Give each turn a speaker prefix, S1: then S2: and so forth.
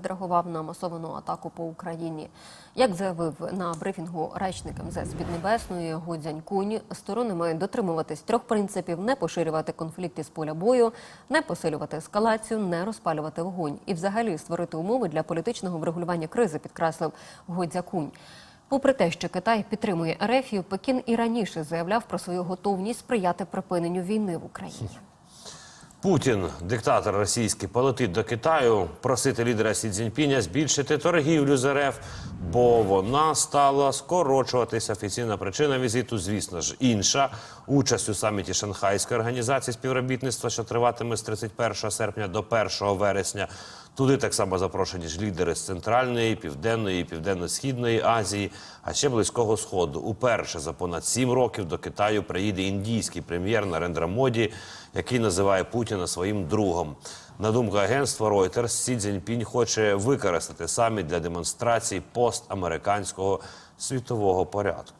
S1: відреагував на масовану атаку по Україні. Як заявив на брифінгу речник МЗС Піднебесної Гу Цзянькунь, сторони мають дотримуватись трьох принципів: не поширювати конфлікти з поля бою, не посилювати ескалацію, не розпалювати вогонь і взагалі створити умови для політичного врегулювання кризи, підкреслив Гу Цзякунь. Попри те, що Китай підтримує Ерефію, Пекін і раніше заявляв про свою готовність сприяти припиненню війни в Україні.
S2: Путін, диктатор російський, полетить до Китаю просити лідера Сі Цзіньпіня збільшити торгівлю з РФ, бо вона стала скорочуватися. Офіційна причина візиту, звісно ж, інша участь у саміті Шанхайської організації співробітництва, що триватиме з 31 серпня до 1 вересня. Туди так само запрошені ж лідери з центральної, південної південно-східної Азії, а ще близького сходу. Уперше за понад сім років до Китаю приїде індійський прем'єр Нарендра Моді, який називає Путіна своїм другом. На думку агентства Reuters, Сі Цзіньпінь хоче використати саміт для демонстрації постамериканського світового порядку.